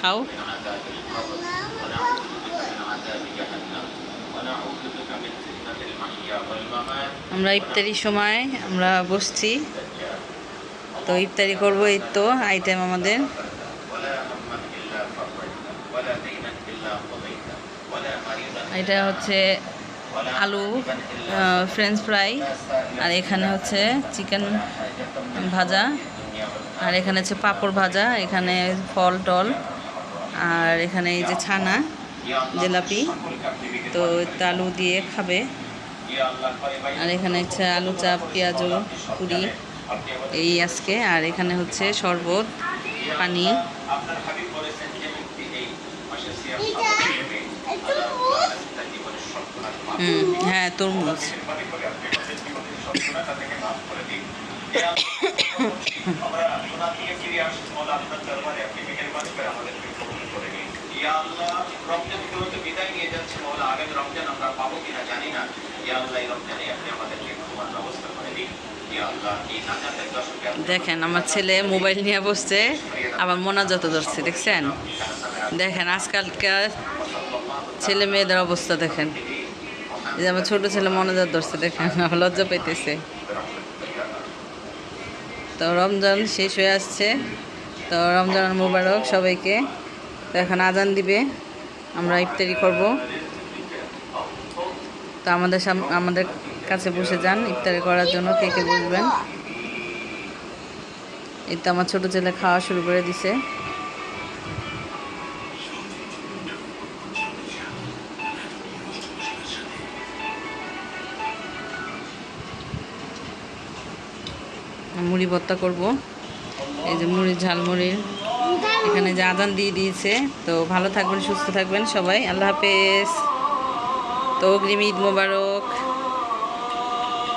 খাও আমরা ইফতারির সময় আমরা বসছি। তো ইফতারি করব এই তো আইটেম আমাদের। এটা হচ্ছে আলু ফ্রেঞ্চ ফ্রাই আর এখানে হচ্ছে চিকেন ভাজা। আর এখানে হচ্ছে পাঁপড় ভাজা, এখানে ফল, টল, আর এখানে এই যে ছানা, জিলাপি, তো আলু দিয়ে খাবে। আর এখানে হচ্ছে আলু চাপ, পেঁয়াজু, পুরি, এই আজকে। আর এখানে হচ্ছে শরবত, পানি। হ্যাঁ তরমুজ। দেখেন, আমার ছেলে মোবাইল নিয়ে বসছে, আবার মোনাজত ধরছে, দেখছেন? দেখেন, আজকালকার ছেলে মেয়েদের অবস্থা দেখেন। যে আমার ছোট ছেলে মনোজাত ধরছে, দেখেন আমার লজ্জা পাইতেছে। তো রমজান শেষ হয়ে আসছে। তো রমজান মোবারক সবাইকে। তো এখন আজান দিবে। আমরা ইফতারি করব। তো আমাদের আমাদের কাছে বসে যান ইফতারি করার জন্য কে কে বসবেন। এই তো আমার ছোটো ছেলে খাওয়া শুরু করে দিছে। মুড়ি ভর্তা করব। এই যে মুড়ি ঝালমুড়ির এখানে যে আদান দিয়ে দিয়েছে। তো ভালো থাকবেন, সুস্থ থাকবেন সবাই। আল্লাহ হাফেজ। তো অগ্রিম ঈদ মোবারক।